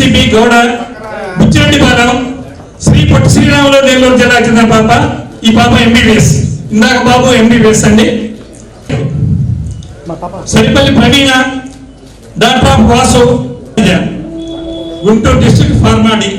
DCP Gowda Buchi Reddy Balam Sri Potti Sriramulu Nellore జిల్లాకు చెందిన పాప ఈ పాప ఎంబీబీఎస్ ఇందాక బాబు ఎంబీబీఎస్ అండి. Saripalli Praveena doctor of Vasu Guntur district PharmD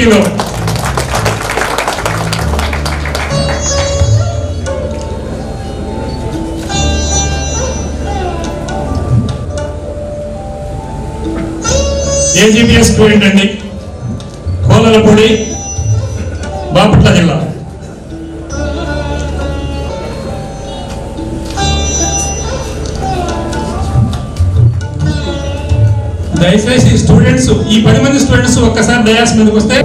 సిటీలో ఏజీపీఎస్ స్టూడెంట్ అండి దయచేసి స్టూడెంట్స్ ఈ పది మంది స్టూడెంట్స్ ఒక్కసారి డయాస్ మీదకి వస్తే.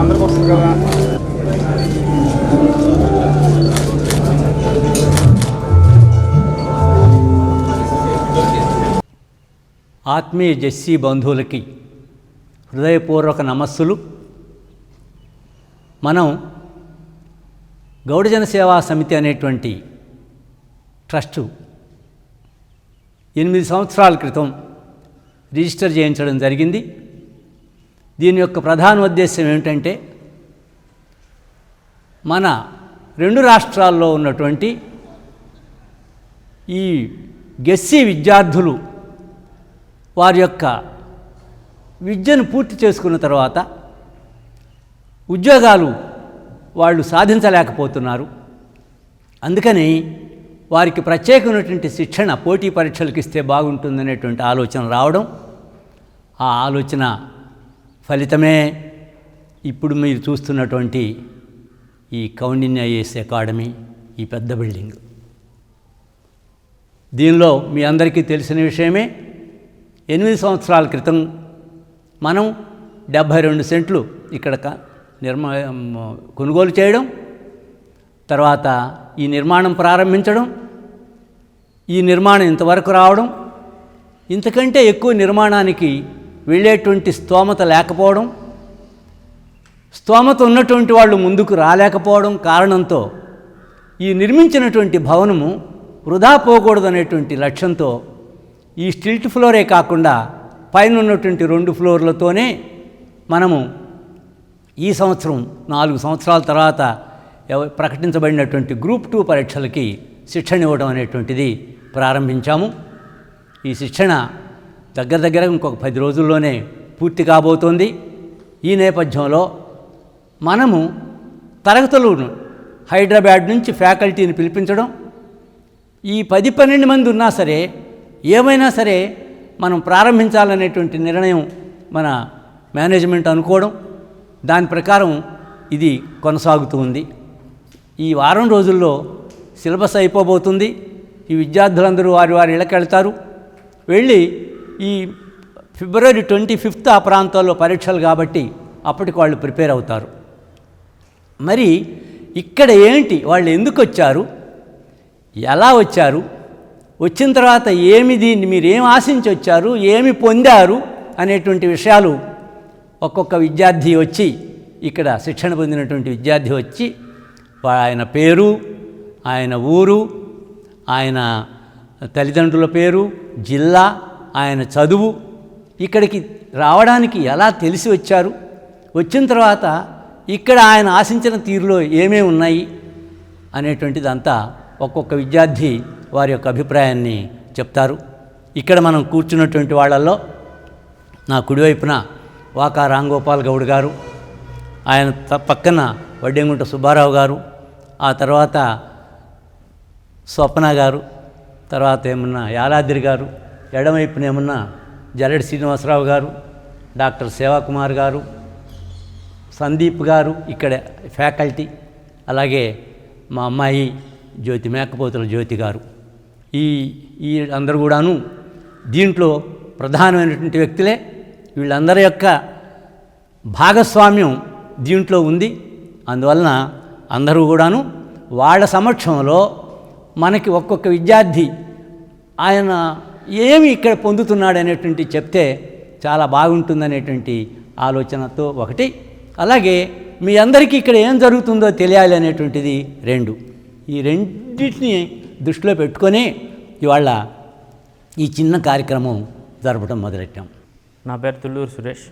అందరికి వస్తుంది కదా ఆత్మీయ జెస్సీ బంధువులకి హృదయపూర్వక నమస్సులు. మనం గౌడజన సేవా సమితి అనేటువంటి ట్రస్టు. ఎనిమిది సంవత్సరాల క్రితం రిజిస్టర్ చేయించడం జరిగింది. దీని యొక్క ప్రధాన ఉద్దేశం ఏమిటంటే మన రెండు రాష్ట్రాల్లో ఉన్నటువంటి ఈ గెస్సీ విద్యార్థులు వారి యొక్క విద్యను పూర్తి చేసుకున్న తర్వాత ఉద్యోగాలు వాళ్ళు సాధించలేకపోతున్నారు. అందుకని వారికి ప్రత్యేకమైనటువంటి శిక్షణ పోటీ పరీక్షలకు ఇస్తే బాగుంటుందనేటువంటి ఆలోచన రావడం ఆ ఆలోచన ఫలితమే. ఇప్పుడు మీరు చూస్తున్నటువంటి ఈ కౌండిన్య ఐఏఎస్ అకాడమీ ఈ పెద్ద బిల్డింగ్. దీనిలో మీ అందరికీ తెలిసిన విషయమే ఎనిమిది సంవత్సరాల క్రితం మనం డెబ్భై రెండు సెంట్లు ఇక్కడ నిర్మ కొనుగోలు చేయడం తర్వాత ఈ నిర్మాణం ప్రారంభించడం ఈ నిర్మాణం ఇంతవరకు రావడం ఇంతకంటే ఎక్కువ నిర్మాణానికి వెళ్ళేటువంటి స్తోమత లేకపోవడం స్తోమత ఉన్నటువంటి వాళ్ళు ముందుకు రాలేకపోవడం కారణంతో ఈ నిర్మించినటువంటి భవనము వృధా పోకూడదనేటువంటి లక్ష్యంతో ఈ స్టిల్ట్ ఫ్లోరే కాకుండా పైన ఉన్నటువంటి రెండు ఫ్లోర్లతోనే మనము ఈ సంవత్సరం నాలుగు సంవత్సరాల తర్వాత ప్రకటించబడినటువంటి గ్రూప్ టూ పరీక్షలకి శిక్షణ ఇవ్వడం అనేటువంటిది ప్రారంభించాము. ఈ శిక్షణ దగ్గర దగ్గర ఇంకొక పది రోజుల్లోనే పూర్తి కాబోతోంది. ఈ నేపథ్యంలో మనము తరగతులను హైదరాబాద్ నుంచి ఫ్యాకల్టీని పిలిపించడం ఈ పది పన్నెండు మంది ఉన్నా సరే ఏమైనా సరే మనం ప్రారంభించాలనేటువంటి నిర్ణయం మన మేనేజ్మెంట్ అనుకోవడం దాని ప్రకారం ఇది కొనసాగుతూ ఉంది. ఈ వారం రోజుల్లో సిలబస్ అయిపోబోతుంది. ఈ విద్యార్థులందరూ వారి వారి ఇళ్ళకి వెళ్తారు. వెళ్ళి ఈ ఫిబ్రవరి ట్వంటీ ఫిఫ్త్ ఆ ప్రాంతాల్లో పరీక్షలు కాబట్టి అప్పటికి వాళ్ళు ప్రిపేర్ అవుతారు. మరి ఇక్కడ ఏంటి? వాళ్ళు ఎందుకు వచ్చారు? ఎలా వచ్చారు? వచ్చిన తర్వాత ఏమి దీన్ని మీరు ఏం ఆశించి వచ్చారు? ఏమి పొందారు? అనేటువంటి విషయాలు ఒక్కొక్క విద్యార్థి వచ్చి ఇక్కడ శిక్షణ పొందినటువంటి విద్యార్థి వచ్చి ఆయన పేరు ఆయన ఊరు ఆయన తల్లిదండ్రుల పేరు జిల్లా ఆయన చదువు ఇక్కడికి రావడానికి ఎలా తెలిసి వచ్చారు? వచ్చిన తర్వాత ఇక్కడ ఆయన ఆశించిన తీరులో ఏమేమి ఉన్నాయి అనేటువంటిదంతా ఒక్కొక్క విద్యార్థి వారి యొక్క అభిప్రాయాన్ని చెప్తారు. ఇక్కడ మనం కూర్చున్నటువంటి వాళ్ళల్లో నా కుడివైపున వాకా రాంగోపాల్ గౌడ్ గారు ఆయన పక్కన వడ్డెంగుంట సుబ్బారావు గారు ఆ తర్వాత స్వప్న గారు తర్వాత ఏమన్నా యాలాద్రి గారు ఎడమవైపున ఏమన్నా జల్లెడి శ్రీనివాసరావు గారు డాక్టర్ సేవాకుమార్ గారు సందీప్ గారు ఇక్కడ ఫ్యాకల్టీ అలాగే మా అమ్మాయి జ్యోతి మేకపోతుల జ్యోతి గారు. ఈ ఈ అందరూ కూడాను దీంట్లో ప్రధానమైనటువంటి వ్యక్తులే. వీళ్ళందరి యొక్క భాగస్వామ్యం దీంట్లో ఉంది. అందువలన అందరూ కూడాను వాళ్ళ సమక్షంలో మనకి ఒక్కొక్క విద్యార్థి ఆయన ఏమి ఇక్కడ పొందుతున్నాడు అనేటువంటి చెప్తే చాలా బాగుంటుందనేటువంటి ఆలోచనతో ఒకటి. అలాగే మీ అందరికీ ఇక్కడ ఏం జరుగుతుందో తెలియాలి అనేటువంటిది రెండు. ఈ రెండింటిని దృష్టిలో పెట్టుకొని ఇవాళ ఈ చిన్న కార్యక్రమం జరపడం మొదలెట్టాం. నా పేరు తుళ్ళూరు సురేష్.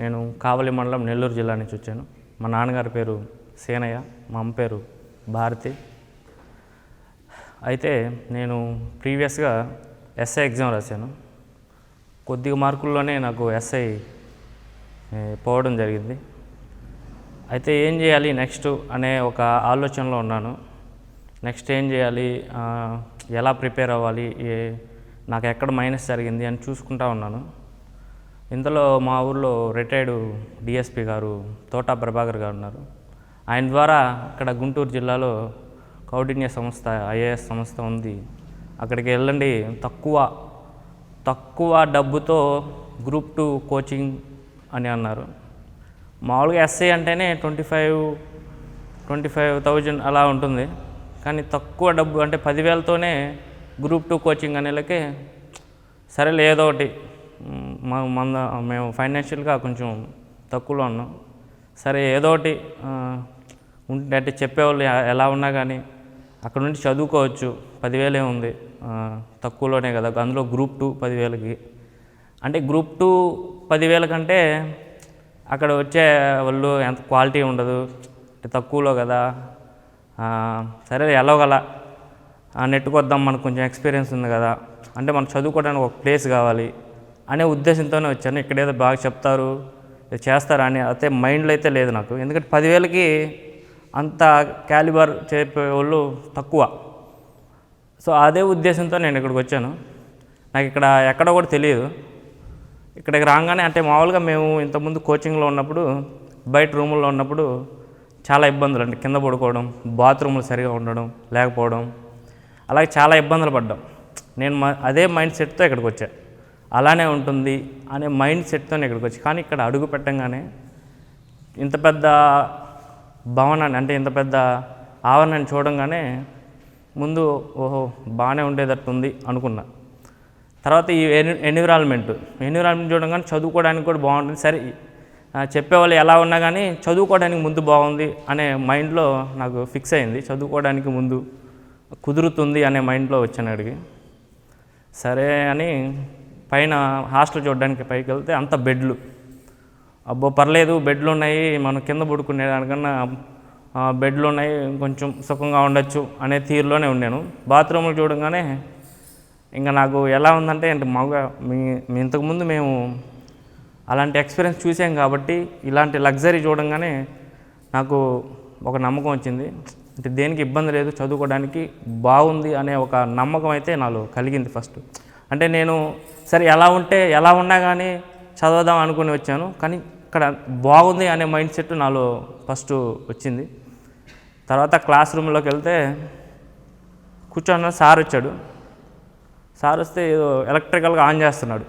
నేను కావలి మండలం నెల్లూరు జిల్లా నుంచి వచ్చాను. మా నాన్నగారి పేరు సేనయ్య మా అమ్మ పేరు భారతి. అయితే నేను ప్రీవియస్గా ఎస్ఐ ఎగ్జామ్ రాశాను. కొద్దిగా మార్కుల్లోనే నాకు ఎస్ఐ పోవడం జరిగింది. అయితే ఏం చేయాలి నెక్స్ట్ అనే ఒక ఆలోచనలో ఉన్నాను. నెక్స్ట్ ఏం చేయాలి ఎలా ప్రిపేర్ అవ్వాలి ఏ నాకు ఎక్కడ మైనస్ జరిగింది అని చూసుకుంటా ఉన్నాను. ఇంతలో మా ఊర్లో రిటైర్డ్ డిఎస్పి గారు తోటా ప్రభాకర్ గారు ఉన్నారు. ఆయన ద్వారా అక్కడ గుంటూరు జిల్లాలో కౌటిన్య సంస్థ ఐఏఎస్ సంస్థ ఉంది. అక్కడికి వెళ్ళండి. తక్కువ తక్కువ డబ్బుతో గ్రూప్ టూ కోచింగ్ అని అన్నారు. మామూలుగా ఎస్ఐ అంటేనే twenty five twenty five thousand అలా ఉంటుంది. కానీ తక్కువ డబ్బు అంటే పదివేలతోనే గ్రూప్ టూ కోచింగ్ అనేలకే సరే ఏదో ఒకటి. మా మన మేము ఫైనాన్షియల్గా కొంచెం తక్కువలో ఉన్నాం. సరే ఏదో ఒకటి అంటే చెప్పేవాళ్ళు ఎలా ఉన్నా కానీ అక్కడ నుండి చదువుకోవచ్చు. పదివేలే ఉంది. తక్కువలోనే కదా. అందులో గ్రూప్ టూ పదివేలకి. అంటే గ్రూప్ టూ పదివేల కంటే అక్కడ వచ్చే వాళ్ళు ఎంత క్వాలిటీ ఉండదు. అంటే తక్కువలో కదా. సరే ఎలాగలా నెట్టుకొద్దాం మనకు కొంచెం ఎక్స్పీరియన్స్ ఉంది కదా. అంటే మనం చదువుకోవడానికి ఒక ప్లేస్ కావాలి అనే ఉద్దేశంతోనే వచ్చాను. ఇక్కడ ఏదో బాగా చెప్తారు. చేస్తారా అని. అయితే మైండ్లో అయితే లేదు నాకు. ఎందుకంటే పదివేలకి అంత క్యాలిబర్ చెప్పే వాళ్ళు తక్కువ. సో అదే ఉద్దేశంతో నేను ఇక్కడికి వచ్చాను. నాకు ఇక్కడ ఎక్కడ కూడా తెలియదు. ఇక్కడికి రాగానే అంటే మామూలుగా మేము ఇంతకుముందు కోచింగ్లో ఉన్నప్పుడు బయట రూముల్లో ఉన్నప్పుడు చాలా ఇబ్బందులు అంటే కింద పడుకోవడం బాత్రూములు సరిగా ఉండడం లేకపోవడం. అలాగే చాలా ఇబ్బందులు పడ్డాం. నేను మ- అదే మైండ్ సెట్తో ఇక్కడికి వచ్చా. అలానే ఉంటుంది అనే మైండ్ సెట్తో ఇక్కడికి వచ్చి. కానీ ఇక్కడ అడుగు పెట్టంగానే ఇంత పెద్ద భవనాన్ని అంటే ఇంత పెద్ద ఆవరణాన్ని చూడంగానే ముందు ఓహో బాగానే ఉండేటట్టుంది అనుకున్నా. తర్వాత ఈ ఎన్- ఎన్విరాన్మెంట్ ఎన్విరాన్మెంట్ చూడగానే చదువుకోవడానికి కూడా బాగుంటుంది. సరే చెప్పేవాళ్ళు ఎలా ఉన్నా కానీ చదువుకోవడానికి ముందు బాగుంది అనే మైండ్లో నాకు ఫిక్స్ అయింది. చదువుకోవడానికి ముందు కుదురుతుంది అనే మైండ్లో వచ్చాను అడిగి సరే అని పైన హాస్టల్ చూడడానికి పైకి వెళ్తే అంత బెడ్లు. అబ్బో పర్లేదు బెడ్లు ఉన్నాయి మనం కింద పడుకునే దానికన్నా బెడ్లు ఉన్నాయి కొంచెం సుఖంగా ఉండొచ్చు అనే తీరులోనే ఉన్నాను బాత్రూములు చూడగానే ఇంకా నాకు ఎలా ఉందంటే మగ మీ మీ ఇంతకుముందు మేము అలాంటి ఎక్స్పీరియన్స్ చూసాం కాబట్టి ఇలాంటి లగ్జరీ చూడంగానే నాకు ఒక నమ్మకం వచ్చింది. అంటే దేనికి ఇబ్బంది లేదు చదువుకోవడానికి బాగుంది అనే ఒక నమ్మకం అయితే నాలో కలిగింది ఫస్ట్. అంటే నేను సరే ఎలా ఉంటే ఎలా ఉన్నా కానీ చదవదాం అనుకుని వచ్చాను. కానీ ఇక్కడ బాగుంది అనే మైండ్ సెట్ నాలో ఫస్ట్ వచ్చింది. తర్వాత క్లాస్ రూమ్లోకి వెళ్తే కూర్చొని సార్ వచ్చాడు. సార్ వస్తే ఏదో ఎలక్ట్రికల్గా ఆన్ చేస్తున్నాడు.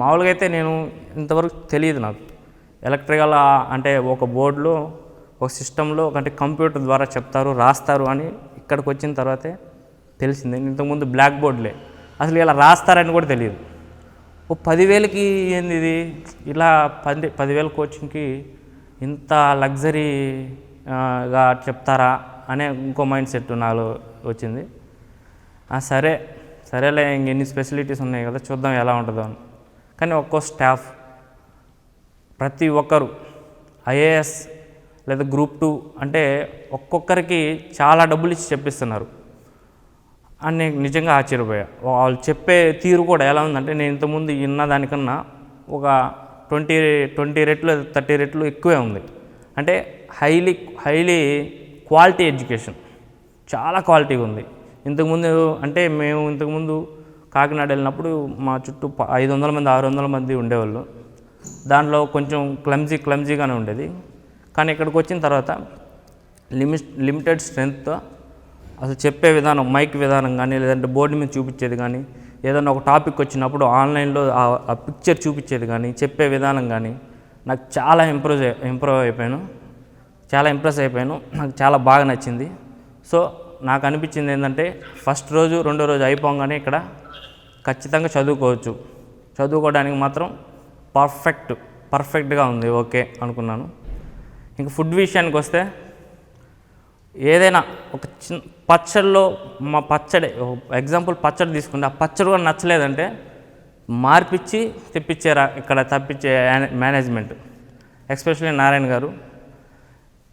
మామూలుగా అయితే నేను ఇంతవరకు తెలియదు నాకు. ఎలక్ట్రికల్ అంటే ఒక బోర్డులో ఒక సిస్టంలో అంటే కంప్యూటర్ ద్వారా చెప్తారు రాస్తారు అని ఇక్కడికి వచ్చిన తర్వాతే తెలిసింది. ఇంతకుముందు బ్లాక్ బోర్డులే. అసలు ఇలా రాస్తారని కూడా తెలియదు. ఓ పదివేలకి ఏంది ఇది? ఇలా పది పదివేల కోచింగ్కి ఇంత లగ్జరీగా చెప్తారా? అనే ఇంకో మైండ్ సెట్ నాలో వచ్చింది. సరే సరేలే ఇంక ఎన్ని ఫెసిలిటీస్ ఉన్నాయి కదా చూద్దాం ఎలా ఉంటుందో అని. కానీ ఒక్కో స్టాఫ్ ప్రతి ఒక్కరు ఐఏఎస్ లేదా గ్రూప్ టూ అంటే ఒక్కొక్కరికి చాలా డబ్బులు ఇచ్చి చెప్పిస్తున్నారు. అని నేను నిజంగా ఆశ్చర్యపోయా. వాళ్ళు చెప్పే తీరు కూడా ఎలా ఉందంటే నేను ఇంతకుముందు విన్న దానికన్నా ఒక ట్వంటీ ట్వంటీ రెట్లు థర్టీ రెట్లు ఎక్కువే ఉంది. అంటే హైలీ హైలీ క్వాలిటీ ఎడ్యుకేషన్. చాలా క్వాలిటీగా ఉంది. ఇంతకుముందు అంటే మేము ఇంతకుముందు కాకినాడ వెళ్ళినప్పుడు మా చుట్టూ ఐదు వందల మంది ఆరు వందల మంది ఉండేవాళ్ళు. దాంట్లో కొంచెం క్లమ్జీ క్లమ్జీగానే ఉండేది. కానీ ఇక్కడికి వచ్చిన తర్వాత లిమిట్ లిమిటెడ్ స్ట్రెంగ్త్తో అసలు చెప్పే విధానం మైక్ విధానం కానీ లేదంటే బోర్డు మీద చూపించేది కానీ ఏదైనా ఒక టాపిక్ వచ్చినప్పుడు ఆన్లైన్లో ఆ- పిక్చర్ చూపించేది కానీ చెప్పే విధానం కానీ నాకు చాలా ఇంప్రూవ్ ఇంప్రూవ్ అయిపోయాను. చాలా ఇంప్రెస్ అయిపోయాను. నాకు చాలా బాగా నచ్చింది. సో నాకు అనిపించింది ఏంటంటే ఫస్ట్ రోజు రెండో రోజు అయిపోగానే ఇక్కడ ఖచ్చితంగా చదువుకోవచ్చు. చదువుకోవడానికి మాత్రం పర్ఫెక్ట్ పర్ఫెక్ట్గా ఉంది ఓకే అనుకున్నాను. ఇంక ఫుడ్ విషయానికి వస్తే ఏదైనా ఒక చిన్న పచ్చడిలో మా పచ్చడి ఎగ్జాంపుల్ పచ్చడి తీసుకుంటే ఆ పచ్చడి కూడా నచ్చలేదంటే మార్పిచ్చి తెప్పించారా ఇక్కడ తప్పించే మేనేజ్మెంట్. ఎస్పెషల్లీ నారాయణ గారు.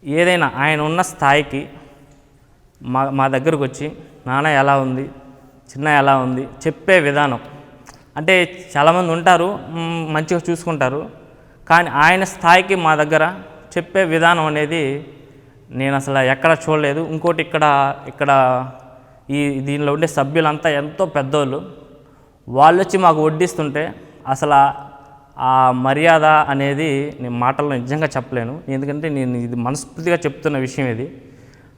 ఏదైనా ఆయన ఉన్న స్థాయికి మా మా దగ్గరకు వచ్చి నాన్న ఎలా ఉంది? చిన్న ఎలా ఉంది? చెప్పే విధానం. అంటే చాలామంది ఉంటారు మంచిగా చూసుకుంటారు. కానీ ఆయన స్థాయికి మా దగ్గర చెప్పే విధానం అనేది నేను అసలు ఎక్కడ చూడలేదు. ఇంకోటి ఇక్కడ ఇక్కడ ఈ దీనిలో ఉండే సభ్యులంతా ఎంతో పెద్దోళ్ళు. వాళ్ళు వచ్చి మాకు వడ్డిస్తుంటే అసలు ఆ మర్యాద అనేది నేను మాటల్లో నిజంగా చెప్పలేను. ఎందుకంటే నేను ఇది మనస్ఫూర్తిగా చెప్తున్న విషయం ఇది.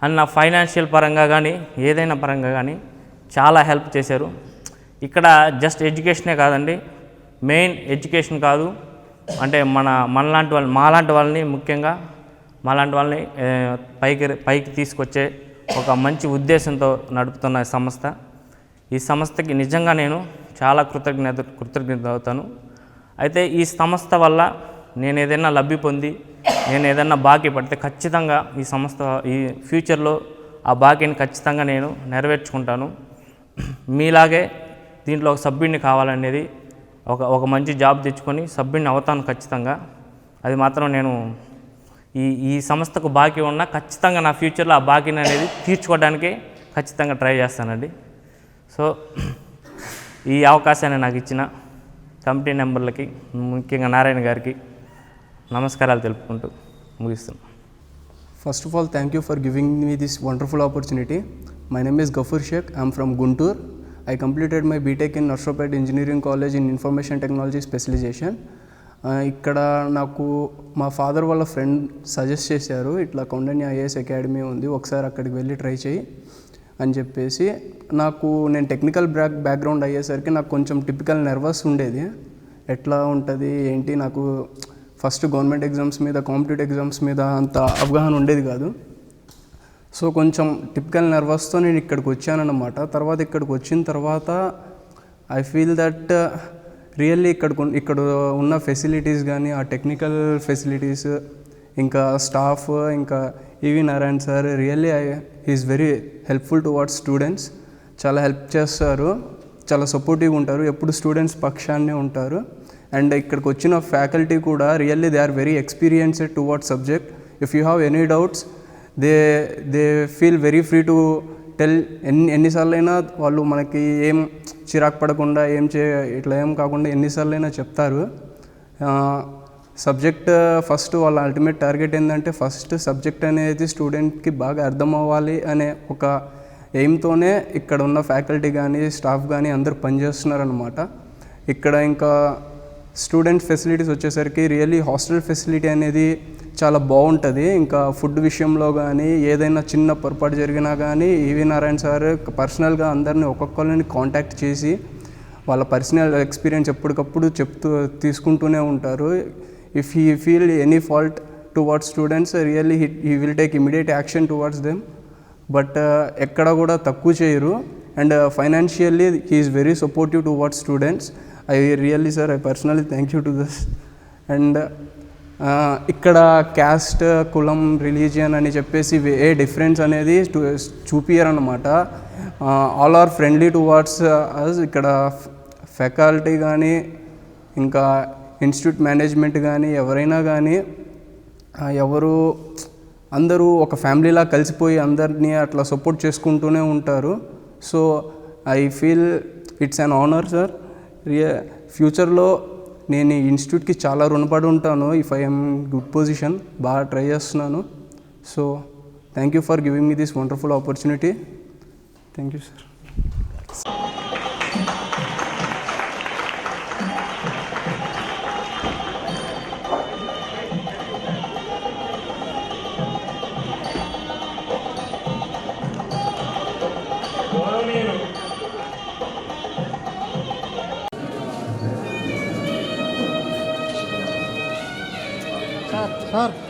అండ్ నా ఫైనాన్షియల్ పరంగా కానీ ఏదైనా పరంగా కానీ చాలా హెల్ప్ చేశారు. ఇక్కడ జస్ట్ ఎడ్యుకేషనే కాదండి మెయిన్ ఎడ్యుకేషన్ కాదు. అంటే మన మనలాంటి వాళ్ళని మాలాంటి వాళ్ళని ముఖ్యంగా మాలాంటి వాళ్ళని పైకి పైకి తీసుకొచ్చే ఒక మంచి ఉద్దేశంతో నడుపుతున్న సంస్థ. ఈ సంస్థకి నిజంగా నేను చాలా కృతజ్ఞత కృతజ్ఞత అవుతాను అయితే ఈ సంస్థ వల్ల నేను ఏదైనా లబ్ధి పొంది నేను ఏదైనా బాకీ పడితే ఖచ్చితంగా ఈ సంస్థ ఈ ఫ్యూచర్లో ఆ బాకీని ఖచ్చితంగా నేను నెరవేర్చుకుంటాను. మీలాగే దీంట్లో ఒక సభ్యుడిని కావాలనేది ఒక ఒక మంచి జాబ్ తెచ్చుకొని సభ్యుడిని అవుతాను ఖచ్చితంగా. అది మాత్రం నేను ఈ ఈ సంస్థకు బాకీ ఉన్న ఖచ్చితంగా నా ఫ్యూచర్లో ఆ బాకీని అనేది తీర్చుకోవడానికి ఖచ్చితంగా ట్రై చేస్తానండి. సో ఈ అవకాశాన్ని నాకు ఇచ్చిన కమిటీ నెంబర్లకి ముఖ్యంగా నారాయణ గారికి నమస్కారాలు తెలుపుకుంటూ ముగిస్తున్నాను first of all thank you for giving me this wonderful opportunity my name is Gafoor Shaik I'm from Guntur I completed my B Tech in Narsopet engineering college in information technology specialisation ఇక్కడ నాకు మా father వాళ్ళ friend suggest చేశారు ఇట్లా Kaundanya IAS academy ఉంది ఒకసారి అక్కడికి వెళ్ళి ట్రై చేయి అని చెప్పేసి. నాకు నేను టెక్నికల్ బ్యాక్ బ్యాక్గ్రౌండ్ అయ్యేసరికి నాకు కొంచెం టిపికల్ నర్వస్ ఉండేది. ఎట్లా ఉంటుంది ఏంటి నాకు ఫస్ట్ గవర్నమెంట్ ఎగ్జామ్స్ మీద కాంపిటేటివ్ ఎగ్జామ్స్ మీద అంత అవగాహన ఉండేది కాదు. సో కొంచెం టిపికల్ నర్వస్తో నేను ఇక్కడికి వచ్చానన్నమాట. తర్వాత ఇక్కడికి వచ్చిన తర్వాత ఐ ఫీల్ దట్ రియల్లీ ఇక్కడ ఇక్కడ ఉన్న ఫెసిలిటీస్ కానీ ఆ టెక్నికల్ ఫెసిలిటీస్ ఇంకా స్టాఫ్ ఇంకా E V Narayan sir really I is very helpful towards students చాలా హెల్ప్ చేస్తారు. చాలా సపోర్టివ్గా ఉంటారు. ఎప్పుడు స్టూడెంట్స్ పక్షాన్నే ఉంటారు. అండ్ ఇక్కడికి వచ్చిన ఫ్యాకల్టీ కూడా really they are very experienced towards subject if you have any doubts they they feel very free to tell ఎన్ని ఎన్నిసార్లు అయినా వాళ్ళు మనకి ఏం చిరాకు పడకుండా ఏం చే ఇట్లా ఏం కాకుండా ఎన్నిసార్లు అయినా చెప్తారు సబ్జెక్ట్ ఫస్ట్ వాళ్ళ అల్టిమేట్ టార్గెట్ ఏంటంటే ఫస్ట్ సబ్జెక్ట్ అనేది స్టూడెంట్కి బాగా అర్థం అవ్వాలి అనే ఒక ఎయిమ్తోనే ఇక్కడ ఉన్న ఫ్యాకల్టీ కానీ స్టాఫ్ కానీ అందరూ పనిచేస్తున్నారనమాట ఇక్కడ ఇంకా స్టూడెంట్ ఫెసిలిటీస్ వచ్చేసరికి రియల్లీ హాస్టల్ ఫెసిలిటీ అనేది చాలా బాగుంటుంది. ఇంకా ఫుడ్ విషయంలో కానీ ఏదైనా చిన్న పొరపాటు జరిగినా కానీ ఈవి నారాయణ సార్ పర్సనల్గా అందరినీ ఒక్కొక్కరిని కాంటాక్ట్ చేసి వాళ్ళ పర్సనల్ ఎక్స్పీరియన్స్ ఎప్పటికప్పుడు చెప్తూ తీసుకుంటూనే ఉంటారు. If he feel any fault towards students really he he will take immediate action towards them. But ఎక్కడ కూడా తక్కువ చేయరు. And financially he is very supportive towards students. I really sir I personally thank you to this and ఇక్కడ caste కులం religion అని చెప్పేసి ఏ difference అనేది చూపియరన్నమాట all are friendly towards us ఇక్కడ ఫ్యాకల్టీ కానీ ఇంకా ఇన్స్టిట్యూట్ మేనేజ్మెంట్ కానీ ఎవరైనా కానీ ఎవరు అందరూ ఒక ఫ్యామిలీలా కలిసిపోయి అందరినీ అట్లా సపోర్ట్ చేసుకుంటూనే ఉంటారు. So I feel it's an honour sir ఫ్యూచర్లో నేను ఈ ఇన్స్టిట్యూట్కి చాలా రుణపడి ఉంటాను. ఇఫ్ ఐఎమ్ గుడ్ పొజిషన్ బాగా ట్రై చేస్తున్నాను. So thank you for giving me this wonderful opportunity thank you sir sir sir